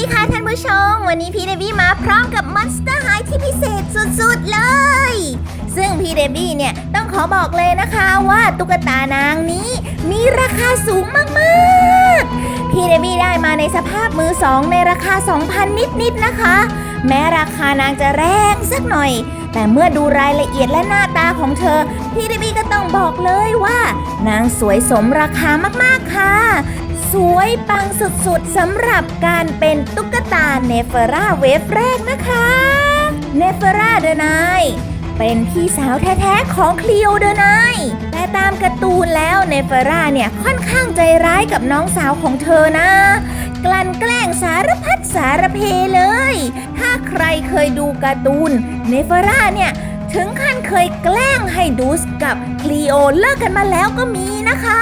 ดีค่ะท่านผู้ชม วันนี้พี่เดบี้มาพร้อมกับ Monster High ที่พิเศษสุดๆเลย ซึ่งพี่เดบี้เนี่ยต้องขอบอกเลยนะคะว่าตุ๊กตานางนี้มีราคาสูงมากๆ พี่เดบี้ได้มาในสภาพมือสองในราคา 2,000 นิดๆนะคะ แม้ราคานางจะแรงสักหน่อย แต่เมื่อดูรายละเอียดและหน้าตาของเธอ พี่เดบี้ก็ต้องบอกเลยว่า นางสวยสมราคามากๆค่ะ สวยปังสุดๆสำหรับการเป็นตุ๊กตาเนเฟราเวฟแรกนะคะเนเฟราเดนายเป็นพี่สาวแท้ๆของคลีโอเดนายแต่ตามการ์ตูนแล้วเนเฟราเนี่ยค่อนข้างใจร้ายกับน้องสาวของเธอนะ กลั่นแกล้งสารพัดสารเพเลย ถ้าใครเคยดูการ์ตูนเนเฟราเนี่ย ถึงขั้นเคยแกล้งให้ดูสกับคลีโอเลิกกันมาแล้วก็มีนะคะ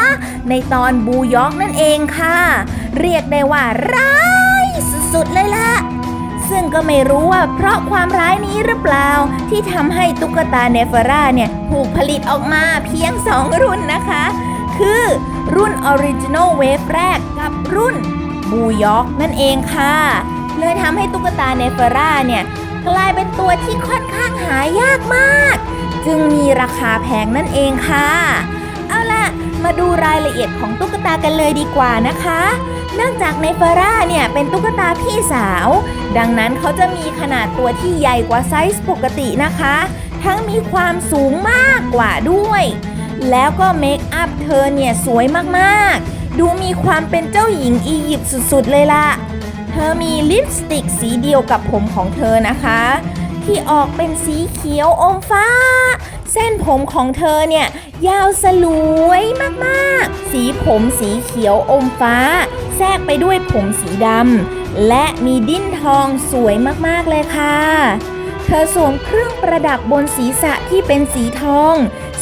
ในตอนบูยอกนั่นเองค่ะ เรียกได้ว่าร้ายสุดๆเลยล่ะซึ่งก็ไม่รู้ว่าเพราะความร้ายนี้หรือเปล่า ที่ทำให้ตุ๊กตาเนฟราเนี่ยถูกผลิตออกมาเพียง 2 รุ่นนะคะ คือรุ่นออริจิน l ลเวฟแรกกับรุ่นบูยอกนั่นเองค่ะ เลยทำให้ตุ๊กตาเนฟราเนี่ย กลายเป็นตัวที่ค่อนข้างหายากมาก จึงมีราคาแพงนั่นเองค่ะ เอาล่ะ มาดูรายละเอียดของตุ๊กตากันเลยดีกว่านะคะเนื่องจากในเฟอร่าเนี่ยเป็นตุ๊กตาพี่สาว ดังนั้นเขาจะมีขนาดตัวที่ใหญ่กว่าไซส์ปกตินะคะ ทั้งมีความสูงมากกว่าด้วย แล้วก็เมคอัพเธอเนี่ยสวยมากๆ ดูมีความเป็นเจ้าหญิงอียิปต์สุดๆเลยล่ะ อมีลิปสติกสีเดียวกับผมของเธอนะคะ ที่ออกเป็นสีเขียวอมฟ้า เส้นผมของเธอเนี่ยยาวสลวยมากๆ สีผมสีเขียวอมฟ้า แทรกไปด้วยผมสีดำและมีดิ้นทองสวยมากๆเลยค่ะ เธอสวมเครื่องประดับบนศีรษะที่เป็นสีทอง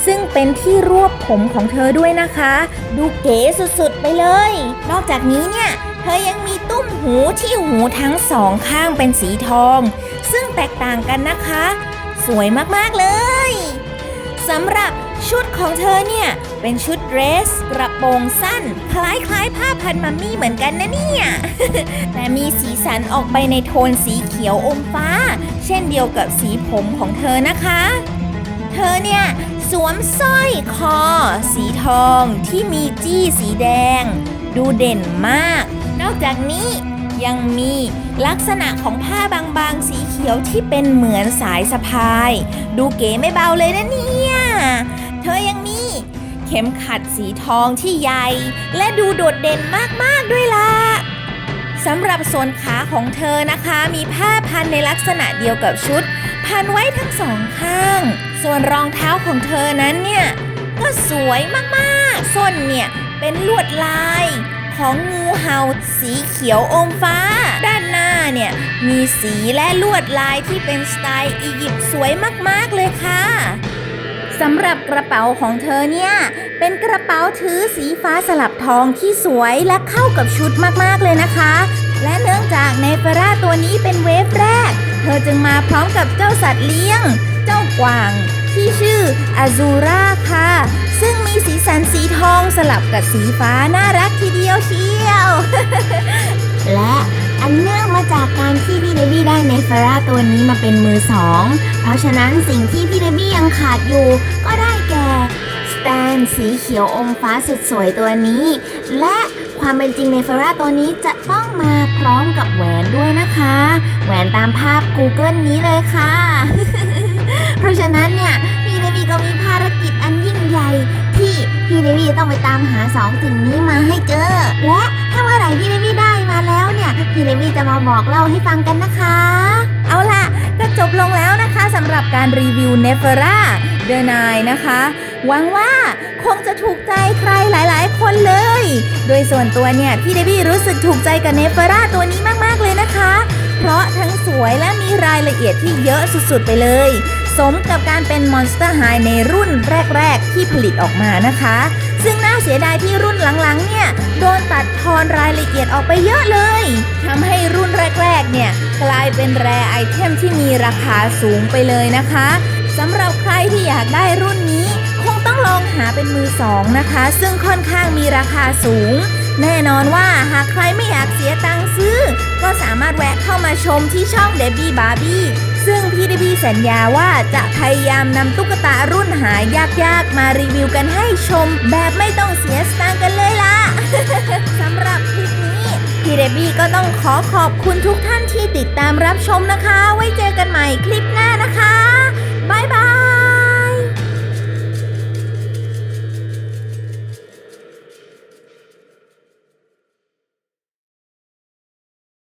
ซึ่งเป็นที่รวบผมของเธอด้วยนะคะ ดูเก๋สุดๆไปเลย นอกจากนี้เนี่ย เธอยังมี หูที่หูทั้งสองข้างเป็นสีทอง ซึ่งแตกต่างกันนะคะ สวยมากๆเลยสำหรับชุดของเธอเนี่ย เป็นชุดเดรส กระโปรงสั้น คล้ายๆ ผ้าพันมัมมี่เหมือนกันนะเนี่ย แต่มีสีสันออกไปในโทนสีเขียวอมฟ้า เช่นเดียวกับสีผมของเธอนะคะ เธอเนี่ย สวมสร้อยคอ สีทองที่มีจี้สีแดง ดูเด่นมาก นอกจากนี้ ยังมีลักษณะของผ้าบางๆ สีเขียวที่เป็นเหมือนสายสะพาย ดูเก๋ไม่เบาเลยนะเนี่ย เธอยังมี เข็มขัดสีทองที่ใหญ่ และดูโดดเด่นมากๆด้วยล่ะสำหรับส่วนขาของเธอนะคะ มีผ้าพันในลักษณะเดียวกับชุด พันไว้ทั้งสองข้าง ส่วนรองเท้าของเธอนั้นเนี่ย ก็สวยมากๆ ส้นเนี่ย เป็นลวดลาย ของงูเห่าสีเขียวอมฟ้า ด้านหน้าเนี่ย มีสีและลวดลายที่เป็นสไตล์อียิปต์สวยมาก ๆ เลยค่ะสำหรับกระเป๋าของเธอเนี่ย เป็นกระเป๋าถือสีฟ้าสลับทองที่สวยและเข้ากับชุดมาก ๆ เลยนะคะ และเนื่องจากเนฟราตัวนี้เป็นเวฟแรก เธอจึงมาพร้อมกับเจ้าสัตว์เลี้ยง เจ้ากวาง ที่ชื่ออาซูราค่ะ สันสีทองสลับกับสีฟ้าน่ารักทีเดียวเชียว และอันเนื่องมาจากการที่พี่เดบี้ได้เนฟราตัวนี้มาเป็นมือสอง เพราะฉะนั้นสิ่งที่พี่เดบี้ยังขาดอยู่ ก็ได้แก่สแตนสีเขียวอมฟ้าสุดสวยตัวนี้ และความเป็นจริงในฟราตัวนี้จะต้องมาพร้อมกับแหวนด้วยนะคะ แหวนตามภาพ Google นี้เลยค่ะ เพราะฉะนั้นเนี่ยพี่เดบี้ก็มีภารกิจ ต้องไปตามหาสองสิ่งนี้มาให้เจอ และถ้าเมื่อไหร่พี่เดบี้ได้มาแล้วเนี่ย พี่เดบี้จะมาบอกเล่าให้ฟังกันนะคะ เอาล่ะ ก็จบลงแล้วนะคะสำหรับการรีวิวเนฟราเดนายนะคะ หวังว่าคงจะถูกใจใครหลาย ๆ คนเลย โดยส่วนตัวเนี่ย พี่เดบี้รู้สึกถูกใจกับเนฟราตัวนี้มาก ๆ เลยนะคะ เพราะทั้งสวยและมีรายละเอียดที่เยอะสุด ๆ ไปเลย สมกับการเป็น Monster High ในรุ่นแรก ๆ ที่ผลิตออกมานะคะ ซึ่งน่าเสียดายที่รุ่นหลังๆ เนี่ย โดนตัดทอนรายละเอียดออกไปเยอะเลยทำให้รุ่นแรกๆ เนี่ย กลายเป็นแรไอเทมที่มีราคาสูงไปเลยนะคะสำหรับใครที่อยากได้รุ่นนี้ คงต้องลองหาเป็นมือสองนะคะ ซึ่งค่อนข้างมีราคาสูง แน่นอนว่าหากใครไม่อยากเสียตังค์ซื้อ ก็สามารถแวะเข้ามาชมที่ช่องเดบี้บาร์บี้ ซึ่งพี่เดบีสัญญาว่าจะพยายามนำตุ๊กตารุ่นหายากๆ มารีวิวกันให้ชม แบบไม่ต้องเสียสตางค์กันเลยล่ะ สำหรับคลิปนี้ พี่เดบี้ก็ต้องขอขอบคุณทุกท่านที่ติดตามรับชมนะคะ ไว้เจอกันใหม่คลิปหน้านะคะ บ๊ายบาย